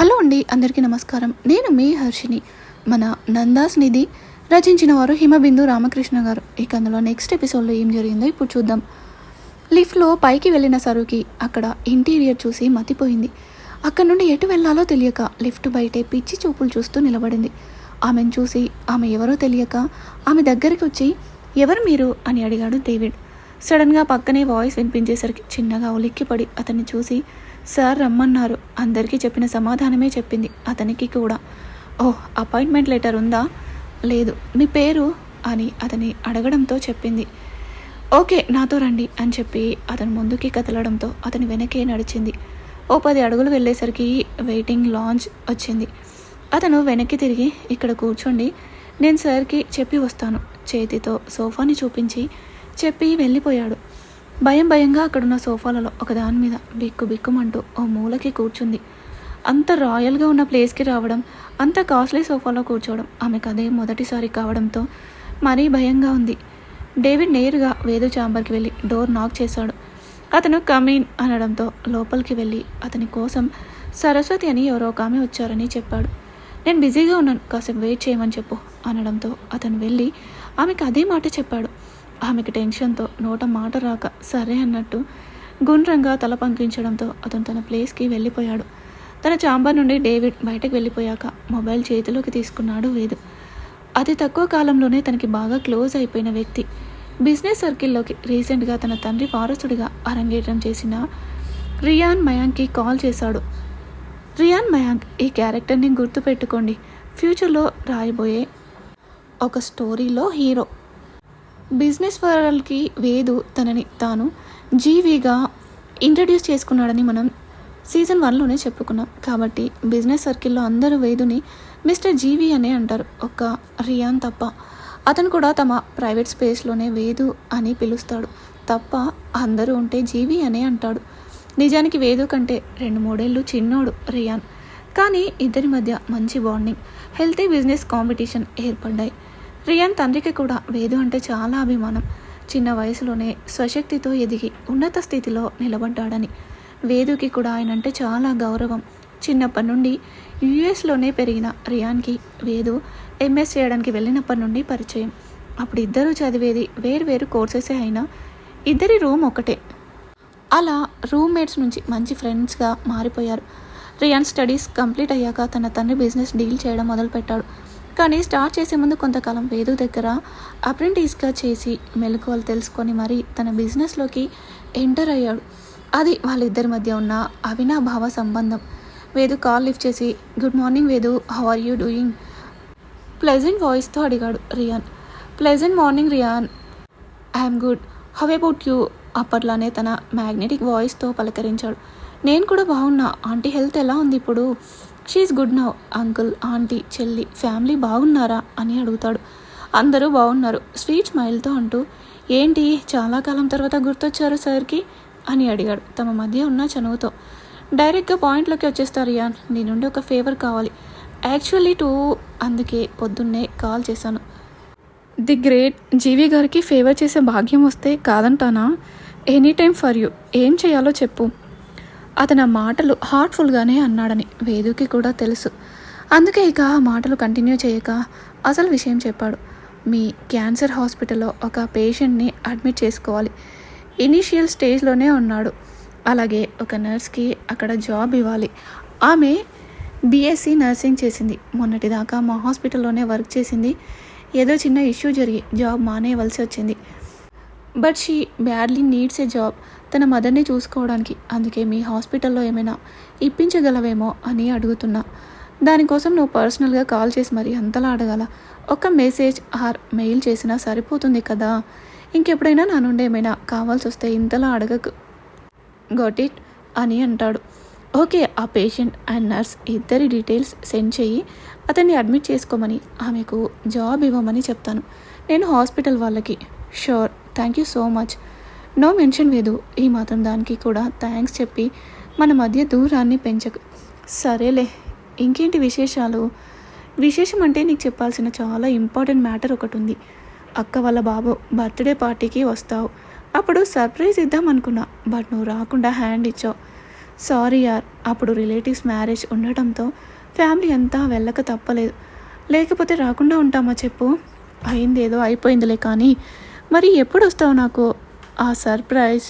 Hello అండి అందరికీ నమస్కారం. నేను మీ హర్షిని. మన నందాస్ నిధి రచించిన వారు హిమబిందు రామకృష్ణ గారు. ఇక అందులో నెక్స్ట్ ఎపిసోడ్లో ఏం జరిగిందో ఇప్పుడు చూద్దాం. లిఫ్ట్లో పైకి వెళ్ళిన సరుకి అక్కడ ఇంటీరియర్ చూసి మతిపోయింది. అక్కడ నుండి ఎటు వెళ్ళాలో తెలియక లిఫ్ట్ బయటే పిచ్చి చూపులు చూస్తూ నిలబడింది. ఆమెను చూసి ఆమె ఎవరో తెలియక ఆమె దగ్గరికి వచ్చి ఎవరు మీరు? అని అడిగాడు డేవిడ్ సడన్గా పక్కనే వాయిస్ వినిపించేసరికి చిన్నగా ఉలిక్కిపడి అతన్ని చూసి సార్ రమ్మన్నారు. అందరికీ చెప్పిన సమాధానమే చెప్పింది. అతనికి కూడా. ఓహ్ అపాయింట్మెంట్ లెటర్ ఉందా? లేదు. మీ పేరు? అని అతని అడగడంతో చెప్పింది. ఓకే నాతో రండి అని చెప్పి అతను ముందుకి కదలడంతో అతని వెనకే నడిచింది. ఓ పది అడుగులు వెళ్ళేసరికి వెయిటింగ్ లాంచ్ వచ్చింది. అతను వెనక్కి తిరిగి ఇక్కడ కూర్చోండి. నేను సార్కి చెప్పి వస్తాను. చేతితో సోఫాని చూపించి చెప్పి వెళ్ళిపోయాడు. భయం భయంగా అక్కడున్న సోఫాలలో ఒకదాని మీద బిక్కు బిక్కుమంటూ ఓ మూలకి కూర్చుంది. అంత రాయల్గా ఉన్న ప్లేస్కి రావడం అంత కాస్ట్లీ సోఫాలో కూర్చోవడం ఆమెకు అదే మొదటిసారి కావడంతో మరీ భయంగా ఉంది. డేవిడ్ నేరుగా వేదు చాంబర్కి వెళ్ళి డోర్ నాక్ చేశాడు. అతను కమీన్ అనడంతో లోపలికి వెళ్ళి అతని కోసం సరస్వతి అని ఎవరో ఒక ఆమె వచ్చారని చెప్పాడు. నేను బిజీగా ఉన్నాను కాసేపు వెయిట్ చేయమని చెప్పు అనడంతో అతను వెళ్ళి ఆమెకు అదే మాట చెప్పాడు. ఆమెకి టెన్షన్తో నోట మాట రాక సరే అన్నట్టు గుండ్రంగా తల పంకించడంతో అతను తన ప్లేస్కి వెళ్ళిపోయాడు. తన చాంబర్ నుండి డేవిడ్ బయటకు వెళ్ళిపోయాక మొబైల్ చేతిలోకి తీసుకున్నాడు వేదు. అతి తక్కువ కాలంలోనే తనకి బాగా క్లోజ్ అయిపోయిన వ్యక్తి. బిజినెస్ సర్కిల్లోకి రీసెంట్గా తన తండ్రి వారసుడిగా అరంగేట్రం చేసిన రియాన్ మయాంక్కి కాల్ చేశాడు. రియాన్ మయాంక్ ఈ క్యారెక్టర్ని గుర్తుపెట్టుకోండి. ఫ్యూచర్లో రాయబోయే ఒక స్టోరీలో హీరో బిజినెస్ వరల్డ్కి వేదు తనని తాను జీవిగా ఇంట్రడ్యూస్ చేసుకున్నాడని మనం సీజన్ వన్లోనే చెప్పుకున్నాం. కాబట్టి బిజినెస్ సర్కిల్లో అందరూ వేదుని మిస్టర్ జీవి అనే అంటారు. ఒక్క రియాన్ తప్ప. అతను కూడా తమ ప్రైవేట్ స్పేస్లోనే వేదు అని పిలుస్తాడు. తప్ప అందరూ ఉంటే జీవి అనే అంటాడు. నిజానికి వేదు కంటే రెండు మూడేళ్ళు చిన్నోడు రియాన్. కానీ ఇద్దరి మధ్య మంచి బాండింగ్ హెల్తీ బిజినెస్ కాంపిటీషన్ ఏర్పడ్డాయి. రియాన్ తండ్రికి కూడా వేదు అంటే చాలా అభిమానం. చిన్న వయసులోనే స్వశక్తితో ఎదిగి ఉన్నత స్థితిలో నిలబడ్డాడని. వేదుకి కూడా ఆయన అంటే చాలా గౌరవం. చిన్నప్పటి నుండి యుఎస్లోనే పెరిగిన రియాన్కి వేదు ఎంఎస్ చేయడానికి వెళ్ళినప్పటి నుండి పరిచయం. అప్పుడు ఇద్దరూ చదివేది వేరు కోర్సెసే అయినా ఇద్దరి రూమ్ ఒకటే. అలా రూమ్మేట్స్ నుంచి మంచి ఫ్రెండ్స్గా మారిపోయారు. రియాన్ స్టడీస్ కంప్లీట్ అయ్యాక తన తండ్రి బిజినెస్ డీల్ చేయడం మొదలుపెట్టాడు. కానీ స్టార్ట్ చేసే ముందు కొంతకాలం వేదు దగ్గర అప్రెంటిస్గా చేసి మెలకువలు తెలుసుకొని మరీ తన బిజినెస్లోకి ఎంటర్ అయ్యాడు. అది వాళ్ళిద్దరి మధ్య ఉన్న అవినాభావ సంబంధం. వేదు కాల్ లిఫ్ట్ చేసి good morning Vedu how are you doing? Pleasant వాయిస్తో అడిగాడు Riyan. Pleasant morning Riyan I'm good. How about you? అప్పట్లానే తన మ్యాగ్నెటిక్ వాయిస్తో పలకరించాడు. నేను కూడా బాగున్నా. ఆంటీ హెల్త్ ఎలా ఉంది ఇప్పుడు? She's good now uncle aunty చెల్లి ఫ్యామిలీ బాగున్నారా అని అడుగుతాడు. అందరూ బాగున్నారు. స్వీట్ స్మైల్తో అంటూ ఏంటి చాలా కాలం తర్వాత గుర్తొచ్చారు సార్కి? అని అడిగాడు. తమ మధ్య ఉన్న చనువుతో డైరెక్ట్గా పాయింట్లోకి వచ్చేస్తారు యాన్ నీ నుండి ఒక ఫేవర్ కావాలి. యాక్చువల్లీ టూ అందుకే పొద్దున్నే కాల్ చేశాను. ది గ్రేట్ జీవి గారికి ఫేవర్ చేసే భాగ్యం వస్తే కాదంటానా? Any time for you. ఏం చేయాలో చెప్పు. అతను ఆ మాటలు హార్ట్ఫుల్గానే అన్నాడని వేదుకి కూడా తెలుసు. అందుకే ఇక ఆ మాటలు కంటిన్యూ చేయక అసలు విషయం చెప్పాడు. మీ క్యాన్సర్ హాస్పిటల్లో ఒక పేషెంట్ని అడ్మిట్ చేసుకోవాలి. ఇనీషియల్ స్టేజ్లోనే ఉన్నాడు. అలాగే ఒక నర్స్కి అక్కడ జాబ్ ఇవ్వాలి. ఆమె బీఎస్సీ నర్సింగ్ చేసింది. మొన్నటిదాకా మా హాస్పిటల్లోనే వర్క్ చేసింది. ఏదో చిన్న ఇష్యూ జరిగి జాబ్ మానేయవలసి వచ్చింది. But she badly needs a job. తన మదర్ని చూసుకోవడానికి. అందుకే మీ హాస్పిటల్లో ఏమైనా ఇప్పించగలవేమో అని అడుగుతున్నా. దానికోసం నువ్వు పర్సనల్గా కాల్ చేసి మరి అంతలా అడగాల. ఒక మెసేజ్ ఆర్ మెయిల్ చేసినా సరిపోతుంది కదా? ఇంకెప్పుడైనా నా నుండి ఏమైనా కావాల్సి వస్తే ఇంతలా అడగకు. గోట్ ఇట్ అని అంటాడు. ఓకే ఆ పేషెంట్ అండ్ నర్స్ ఇద్దరి డీటెయిల్స్ సెండ్ చేయి. అతన్ని అడ్మిట్ చేసుకోమని ఆమెకు జాబ్ ఇవ్వమని చెప్తాను. నేను హాస్పిటల్ వాళ్ళకి. Sure thank you so much. No mention లేదు ఈ మాత్రం దానికి కూడా థ్యాంక్స్ చెప్పి మన మధ్య దూరాన్ని పెంచకు. సరేలే ఇంకేంటి విశేషాలు? విశేషం అంటే నీకు చెప్పాల్సిన చాలా ఇంపార్టెంట్ మ్యాటర్ ఒకటి ఉంది అక్క వాళ్ళ బాబు బర్త్డే పార్టీకి వస్తావు. అప్పుడు సర్ప్రైజ్ ఇద్దాం అనుకున్నా బట్ నువ్వు రాకుండా హ్యాండ్ ఇచ్చావు. సారీ యార్ అప్పుడు రిలేటివ్స్ మ్యారేజ్ ఉండటంతో ఫ్యామిలీ అంతా వెళ్ళక తప్పలేదు. లేకపోతే రాకుండా ఉంటామా చెప్పు? అయిందేదో అయిపోయిందిలే కానీ మరి ఎప్పుడు వస్తావు నాకు? ఆ సర్ప్రైజ్.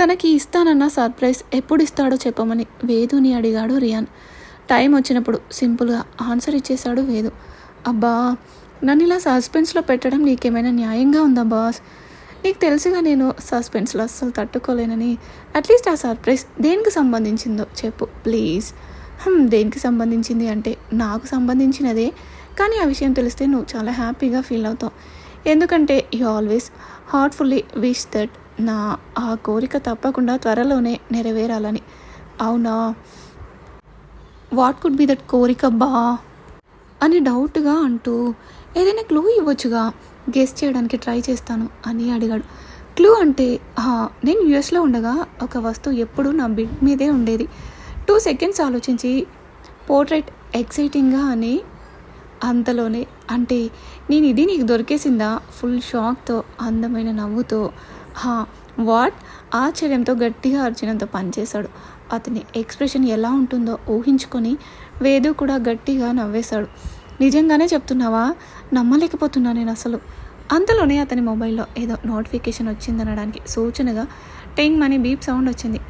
తనకి ఇస్తానన్న సర్ప్రైజ్ ఎప్పుడు ఇస్తాడో చెప్పమని వేదుని అడిగాడు రియాన్. టైం వచ్చినప్పుడు సింపుల్గా ఆన్సర్ ఇచ్చేశాడు వేదు. అబ్బా నన్ను ఇలా సస్పెన్స్లో పెట్టడం నీకేమైనా న్యాయంగా ఉందా బాస్? నీకు తెలుసుగా నేను సస్పెన్స్లో అస్సలు తట్టుకోలేనని. అట్లీస్ట్ ఆ సర్ప్రైజ్ దేనికి సంబంధించిందో చెప్పు ప్లీజ్. దేనికి సంబంధించింది అంటే నాకు సంబంధించినదే. కానీ ఆ విషయం తెలిస్తే నువ్వు చాలా హ్యాపీగా ఫీల్ అవుతావు. ఎందుకంటే you always heartfully wish that నా ఆ కోరిక తప్పకుండా త్వరలోనే నెరవేరాలని. అవునా? వాట్ కుడ్ బి దట్ కోరిక బా? అని డౌట్గా అంటూ ఏదైనా క్లూ ఇవ్వచ్చుగా? గెస్ చేయడానికి ట్రై చేస్తాను అని అడిగాడు. క్లూ అంటే "హా, నేను యుఎస్లో ఉండగా ఒక వస్తువు ఎప్పుడూ నా బిడ్ మీదే ఉండేది. టూ సెకండ్స్ ఆలోచించి పోర్ట్రేట్ ఎక్సైటింగ్గా అని అంతలోనే అంటే నేను ఇది నీకు దొరికేసిందా? ఫుల్ షాక్తో అందమైన నవ్వుతో. హా వాట్? ఆశ్చర్యంతో గట్టిగా అరిచినంత పనిచేశాడు. అతని ఎక్స్ప్రెషన్ ఎలా ఉంటుందో ఊహించుకొని వేదు కూడా గట్టిగా నవ్వేశాడు. నిజంగానే చెప్తున్నావా? నమ్మలేకపోతున్నా నేను అసలు. అంతలోనే అతని మొబైల్లో ఏదో నోటిఫికేషన్ వచ్చిందనడానికి సూచనగా టెంగ్ మనీ బీప్ సౌండ్ వచ్చింది.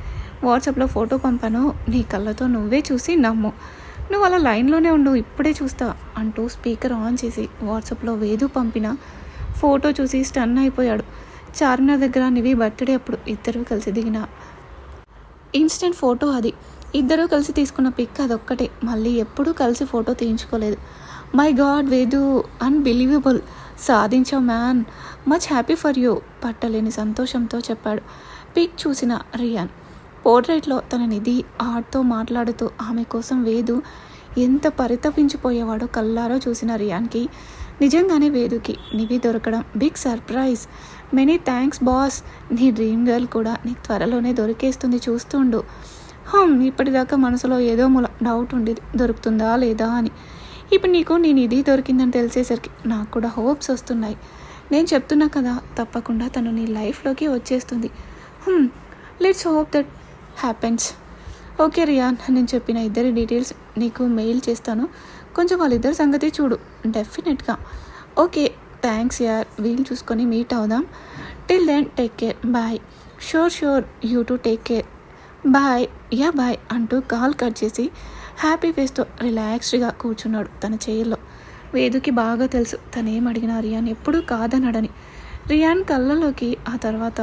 వాట్సాప్లో ఫోటో పంపాను. నీ కళ్ళతో నువ్వే చూసి నమ్ము. నువ్వు అలా లైన్లోనే ఉండు ఇప్పుడే చూస్తా అంటూ స్పీకర్ ఆన్ చేసి వాట్సాప్లో వేదు పంపిన ఫోటో చూసి స్టన్ అయిపోయాడు. చార్మినార్ దగ్గర నివి బర్త్డే అప్పుడు ఇద్దరు కలిసి దిగిన ఇన్స్టెంట్ ఫోటో అది. ఇద్దరూ కలిసి తీసుకున్న పిక్ అదొక్కటే. మళ్ళీ ఎప్పుడూ కలిసి photo తీయించుకోలేదు. My god Vedu unbelievable. సాధించావు man. Much happy for you పట్టలేని సంతోషంతో చెప్పాడు. పిక్ చూసిన రియాన్. పోర్ట్రేట్లో తన నిధి ఆర్ట్తో మాట్లాడుతూ ఆమె కోసం వేదు ఎంత పరితపించిపోయేవాడో కల్లారో చూసిన రియాన్కి. నిజంగానే వేదుకి నివి దొరకడం big surprise. Many thanks boss. నీ డ్రీమ్ గర్ల్ కూడా నీకు త్వరలోనే దొరికేస్తుంది చూస్తుండు. హమ్ ఇప్పటిదాకా మనసులో ఏదో మూల డౌట్ ఉండేది దొరుకుతుందా లేదా అని. ఇప్పుడు నీకు నేను ఇది దొరికిందని తెలిసేసరికి నాకు కూడా హోప్స్ వస్తున్నాయి. నేను చెప్తున్నా కదా తప్పకుండా తను నీ లైఫ్లోకి వచ్చేస్తుంది. Let's hope that happens okay Riyan నేను చెప్పిన ఇద్దరి డీటెయిల్స్ నీకు మెయిల్ చేస్తాను. కొంచెం వాళ్ళిద్దరి సంగతి చూడు. డెఫినెట్గా ఓకే థ్యాంక్స్ యార్ వీలు చూసుకొని మీట్ అవుదాం. Till then take care bye sure sure you too take care bye yeah bye అంటూ కాల్ కట్ చేసి హ్యాపీ ఫేస్తో రిలాక్స్డ్గా కూర్చున్నాడు తన చైర్లో వేదుకి బాగా తెలుసు తనేం అడిగినా రియాన్ ఎప్పుడూ కాదనడని. రియాన్ కళ్ళలోకి ఆ తర్వాత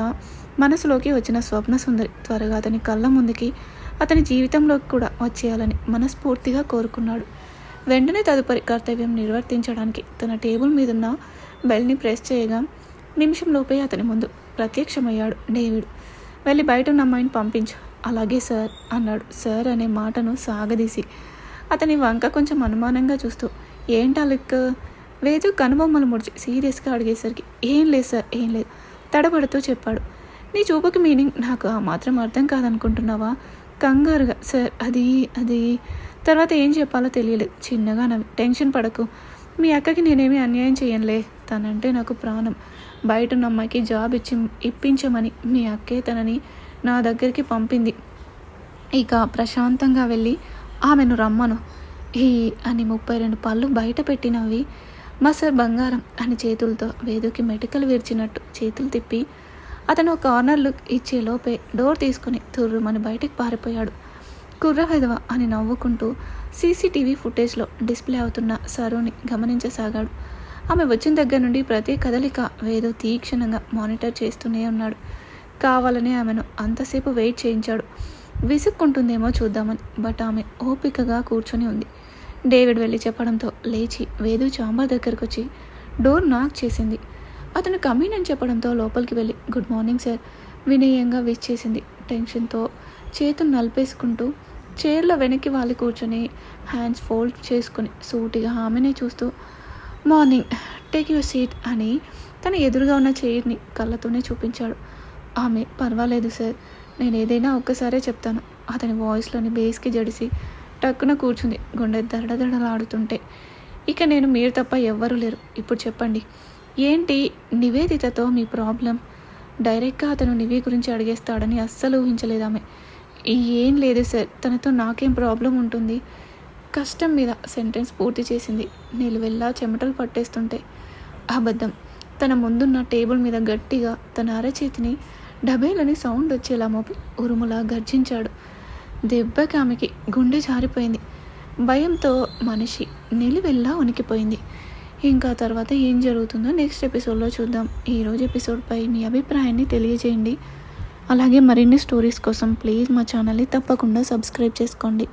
మనసులోకి వచ్చిన స్వప్న సుందరి. త్వరగా అతని కళ్ళ ముందుకి అతని జీవితంలోకి కూడా వచ్చేయాలని మనస్ఫూర్తిగా కోరుకున్నాడు. వెంటనే తదుపరి కర్తవ్యం నిర్వర్తించడానికి తన టేబుల్ మీదున్న బెల్ని ప్రెస్ చేయగా నిమిషంలోపే అతని ముందు ప్రత్యక్షమయ్యాడు డేవిడ్. వెళ్ళి బయట ఉన్న అమ్మాయిని పంపించు. అలాగే సార్ అన్నాడు. సార్ అనే మాటను సాగదీసి అతని వంక కొంచెం అనుమానంగా చూస్తూ ఏంటా లిక్? వేదు కనుబొమ్మలు ముడిచి సీరియస్గా అడిగేసరికి ఏం లేదు సార్ ఏం లేదు తడబడుతూ చెప్పాడు. నీ చూపుకి మీనింగ్ నాకు ఆ మాత్రం అర్థం కాదనుకుంటున్నావా? కంగారుగా సార్ అది అది. తర్వాత ఏం చెప్పాలో తెలియలేదు. చిన్నగా నవ్వి టెన్షన్ పడకు మీ అక్కకి నేనేమీ అన్యాయం చేయనులే తనంటే నాకు ప్రాణం. బయట ఉన్న అమ్మాయికి జాబ్ ఇచ్చి ఇప్పించమని మీ అక్కే తనని నా దగ్గరికి పంపింది. ఇక ప్రశాంతంగా వెళ్ళి ఆమెను రమ్మను. ఈ అని ముప్పై రెండు పళ్ళు బయట పెట్టినవి మాస్టర్ బంగారం అని చేతులతో వేదుకి మెటికలు విరిచినట్టు చేతులు తిప్పి అతను ఒక కార్నర్ లుక్ ఇచ్చే లోపే డోర్ తీసుకుని తుర్రుమని బయటికి పారిపోయాడు. కుర్ర హెదవ అని నవ్వుకుంటూ సీసీటీవీ ఫుటేజ్లో డిస్ప్లే అవుతున్న సరుని గమనించసాగాడు. ఆమె వచ్చిన దగ్గర నుండి ప్రతి కదలిక వేదో తీక్షణంగా మానిటర్ చేస్తూనే ఉన్నాడు. కావాలని ఆమెను అంతసేపు వెయిట్ చేయించాడు. విసుక్కుంటుందేమో చూద్దామని బట్ ఆమె ఓపికగా కూర్చొని ఉంది. డేవిడ్ వెళ్ళి చెప్పడంతో లేచి వేదు చాంబర్ దగ్గరకు వచ్చి డోర్ నాక్ చేసింది. అతను కమీన్ అని చెప్పడంతో లోపలికి వెళ్ళి గుడ్ మార్నింగ్ సార్. వినయంగా విష్ చేసింది. టెన్షన్తో చేతులు నలిపేసుకుంటూ చైర్లో వెనక్కి వాళ్ళు కూర్చొని హ్యాండ్స్ ఫోల్డ్ చేసుకుని సూటిగా ఆమెనే చూస్తూ మార్నింగ్ టేక్ యువర్ సీట్ అని తన ఎదురుగా ఉన్న చైర్ని కళ్ళతోనే చూపించాడు. ఆమె పర్వాలేదు సార్. నేను ఏదైనా ఒక్కసారే చెప్తాను. అతని వాయిస్లోని బేస్కి జడిసి టక్కున కూర్చుంది. గుండె దడదడలాడుతుంటే. ఇక నేను మీరు తప్ప ఎవ్వరూ లేరు. ఇప్పుడు చెప్పండి. ఏంటి నివేదితతో మీ ప్రాబ్లం? డైరెక్ట్గా అతను నివే గురించి అడిగేస్తాడని అస్సలు ఊహించలేదు ఆమె ఏం లేదు సార్. తనతో నాకేం ప్రాబ్లం ఉంటుంది? కష్టం మీద సెంటెన్స్ పూర్తి చేసింది. నిలువెల్లా చెమటలు పట్టేస్తుంటే. అబద్ధం. తన ముందున్న టేబుల్ మీద గట్టిగా తన అరచేతిని డబేలని సౌండ్ వచ్చేలా మోపి ఉరుములా గర్జించాడు. దెబ్బకి ఆమెకి గుండె జారిపోయింది. భయంతో మనిషి నిలువెల్లా ఉనికిపోయింది ఇంకా తర్వాత ఏం జరుగుతుందో నెక్స్ట్ ఎపిసోడ్లో చూద్దాం. ఈరోజు ఎపిసోడ్పై మీ అభిప్రాయాన్ని తెలియజేయండి. అలాగే మరిన్ని స్టోరీస్ కోసం ప్లీజ్ మా ఛానల్ని తప్పకుండా సబ్స్క్రైబ్ చేసుకోండి.